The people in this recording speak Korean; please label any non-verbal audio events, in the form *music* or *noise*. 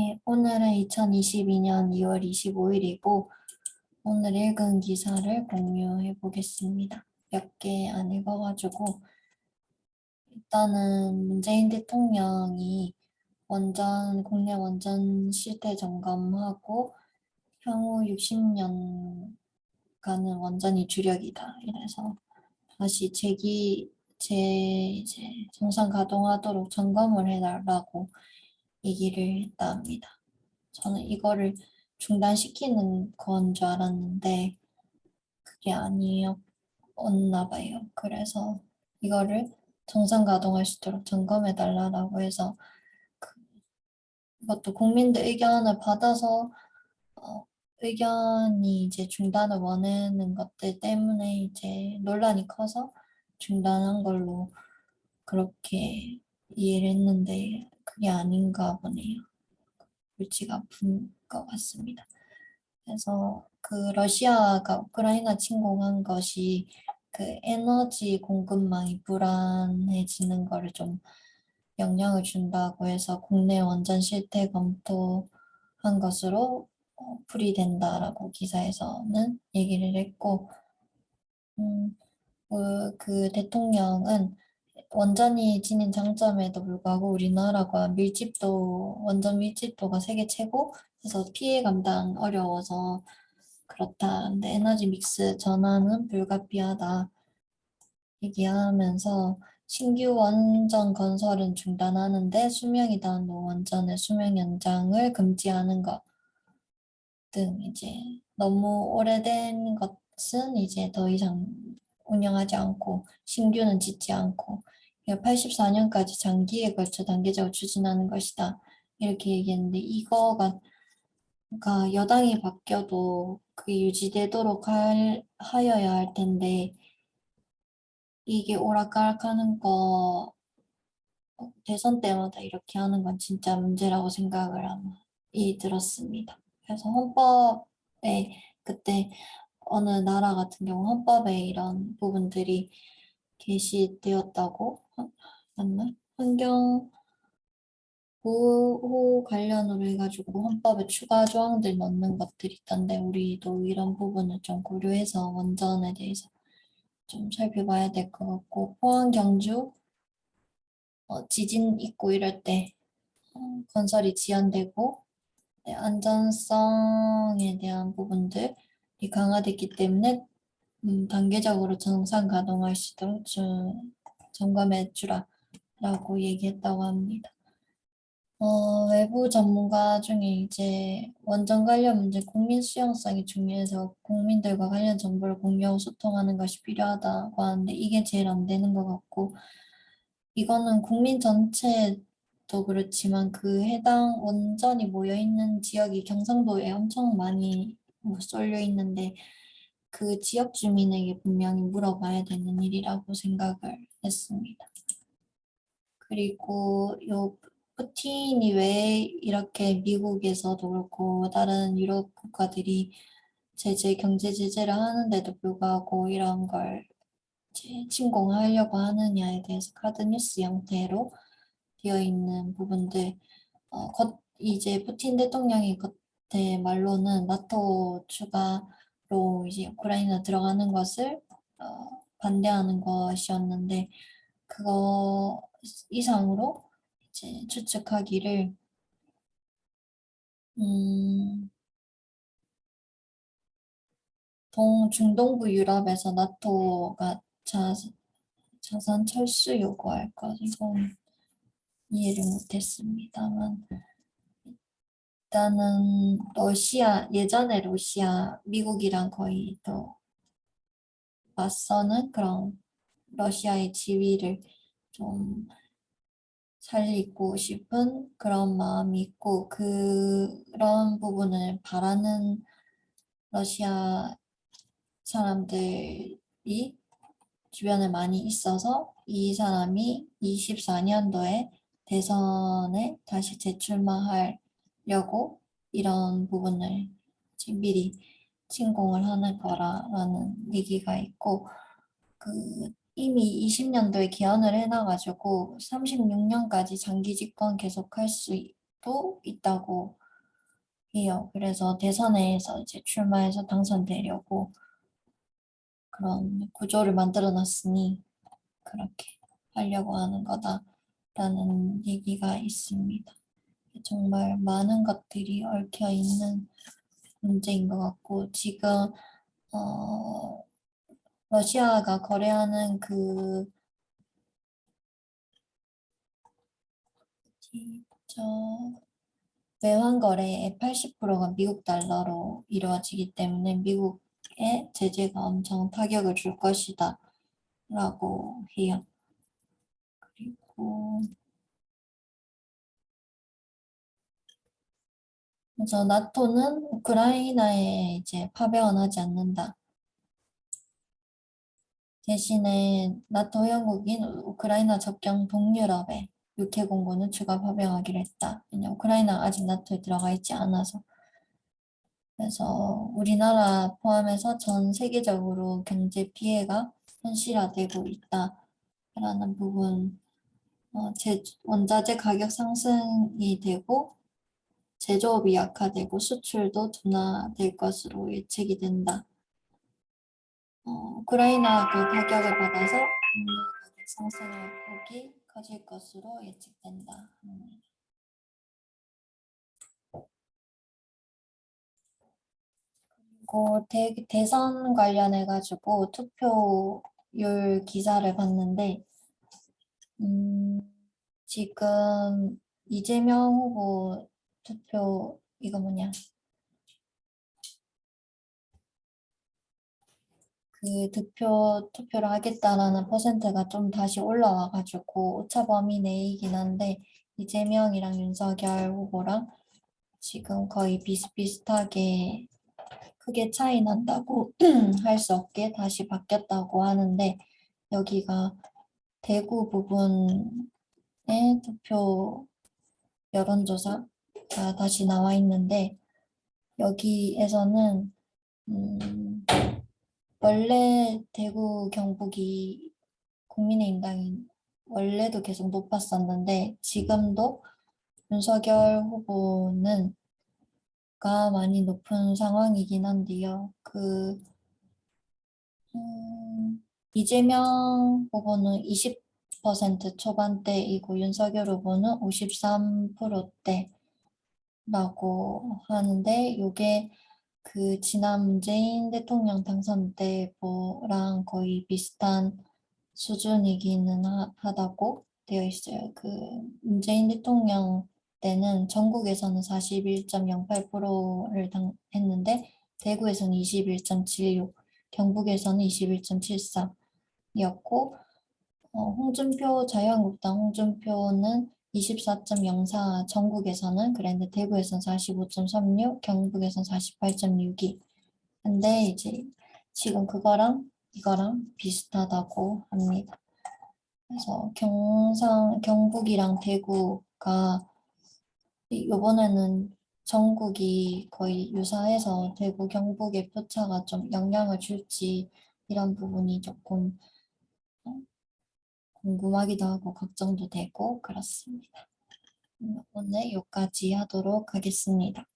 네, 오늘은 2022년 2월 25일이고 오늘 읽은 기사를 공유해 보겠습니다. 몇 개 안 읽어가지고 일단은 문재인 대통령이 원전 국내 원전 실태 점검하고 향후 60년간은 원전이 주력이다. 이래서 다시 재기 재 이제 정상 가동하도록 점검을 해달라고 얘기를 했다 합니다. 저는 이거를 중단시키는 건 줄 알았는데 그게 아니었나 봐요. 그래서 이거를 정상 가동할 수 있도록 점검해 달라고 해서 그 이것도 국민들 의견을 받아서 어, 의견이 이제 중단을 원하는 것들 때문에 이제 논란이 커서 중단한 걸로 그렇게 이해를 했는데 그게 아닌가 보네요. 골치가 아픈 것 같습니다. 그래서 그 러시아가 우크라이나 침공한 것이 그 에너지 공급망이 불안해지는 거를 좀 영향을 준다고 해서 국내 원전 실태 검토한 것으로 어, 풀이된다라고 기사에서는 얘기를 했고, 음, 그, 그 대통령은 원전이 지닌 장점에도 불구하고 우리나라가 밀집도, 원전 밀집도가 세계 최고, 그래서 피해 감당 어려워서 그렇다. 근데 에너지 믹스 전환은 불가피하다. 얘기하면서 신규 원전 건설은 중단하는데 수명이 닿은 원전의 수명 연장을 금지하는 것 등 이제 너무 오래된 것은 이제 더 이상 운영하지 않고 신규는 짓지 않고 84년까지 장기에 걸쳐 단계적으로 추진하는 것이다. 이렇게 얘기했는데 이거가 그러니까 여당이 바뀌어도 그게 유지되도록 할, 하여야 할 텐데 이게 오락가락하는 거 어, 대선 때마다 이렇게 하는 건 진짜 문제라고 생각을 이 들었습니다. 그래서 헌법에 그때 어느 나라 같은 경우 헌법에 이런 부분들이 게시되었다고 하- 맞나? 환경 보호 관련으로 해가지고 헌법에 추가 조항들 넣는 것들이 있던데 우리도 이런 부분을 좀 고려해서 원전에 대해서 좀 살펴봐야 될 것 같고 포항 경주 어, 지진 있고 이럴 때 어, 건설이 지연되고 네, 안전성에 대한 부분들이 강화됐기 때문에 음, 단계적으로 정상 가동할 수 있도록 좀 점검해 주라 라고 얘기했다고 합니다. 어, 외부 전문가 중에 이제 원전 관련 문제 국민 수용성이 중요해서 국민들과 관련 정보를 공유하고 소통하는 것이 필요하다고 하는데 이게 제일 안 되는 것 같고 이거는 국민 전체도 그렇지만 그 해당 원전이 모여 있는 지역이 경상도에 엄청 많이 뭐 쏠려 있는데 그 지역 주민에게 분명히 물어봐야 되는 일이라고 생각을 했습니다. 그리고 요 푸틴이 왜 이렇게 미국에서도 그렇고 다른 유럽 국가들이 제재 경제 제재를 하는데도 불구하고 이런 걸 침공하려고 하느냐에 대해서 카드 뉴스 형태로 되어 있는 부분들 어, 겉, 이제 푸틴 대통령이 겉 에 말로는 나토 추가로 이제 우크라이나 들어가는 것을 어, 반대하는 것이었는데 그거 이상으로 이제 추측하기를 음, 동 중동부 유럽에서 나토가 자, 자산 철수 요구할 것 이건 이해를 못했습니다만 일단은 러시아 예전에 러시아 미국이랑 거의 더 맞서는 그런 러시아의 지위를 좀 살리고 싶은 그런 마음이 있고 그런 부분을 바라는 러시아 사람들이 주변에 많이 있어서 이 사람이 24년도에 대선에 다시 재출마 하려고 이런 부분을 미리 침공을 하는 거라는 얘기가 있고 그 이미 20년도에 개헌을 해놔가지고 36년까지 장기 집권 계속할 수 가능성도 있다고 해요. 그래서 대선에서 이제 출마해서 당선되려고 그런 구조를 만들어 놨으니 그렇게 하려고 하는 거다라는 얘기가 있습니다. 정말 많은 것들이 얽혀 있는 문제인 것 같고 지금 어, 러시아가 거래하는 그 저 외환 거래의 80%가 미국 달러로 이루어지기 때문에 미국에 제재가 엄청 타격을 줄 것이다 라고 해요. 그리고 그래서 나토는 우크라이나에 이제 파병은 하지 않는다. 대신에 나토 회원국인 우크라이나 접경 동유럽에 육해 공군을 추가 파병하기로 했다. 왜냐 우크라이나 아직 나토에 들어가 있지 않아서. 그래서 우리나라 포함해서 전 세계적으로 경제 피해가 현실화되고 있다라는 부분. 어, 제, 원자재 가격 상승이 되고 제조업이 약화되고 수출도 둔화될 것으로 예측이 된다. 어, 우크라이나 그 가격을 받아서 금리 가격 상승의 폭이 커질 것으로 예측된다. 그리고 대, 대선 관련해 가지고 투표율 기사를 봤는데 음, 지금 이재명 후보 투표 이거 뭐냐? 그 득표 투표를 하겠다라는 퍼센트가 좀 다시 올라와 가지고 오차 범위 내이긴 한데 이재명이랑 윤석열 후보랑 지금 거의 비슷비슷하게 크게 차이 난다고 *clears throat* 할 수 없게 다시 바뀌었다고 하는데 여기가 대구 부분의 투표 여론조사 가 다시 나와 있는데 여기에서는 음, 원래 대구 경북이 국민의힘당이 원래도 계속 높았었는데 지금도 윤석열 후보는 가 많이 높은 상황이긴 한데요. 그 음, 이재명 후보는 20% 초반대이고 윤석열 후보는 53%대 라고 하는데 요게 그 지난 문재인 대통령 당선 때랑 거의 비슷한 수준이기는 하, 하다고 되어 있어요. 그 문재인 대통령 때는 전국에서는 41.08%를 당, 했는데 대구에서는 21.76, 경북에서는 21.74였고 어, 홍준표 자유한국당 홍준표는 24.04 전국에서는 그랬는데 대구에서는 45.36, 경북에서는 48.62. 근데 이제 지금 그거랑 이거랑 비슷하다고 합니다. 그래서 경상 경북이랑 대구가 이번에는 전국이 거의 유사해서 대구 경북의 표차가 좀 영향을 줄지 이런 부분이 조금 궁금하기도 하고 걱정도 되고 그렇습니다. 음, 오늘 여기까지 하도록 하겠습니다.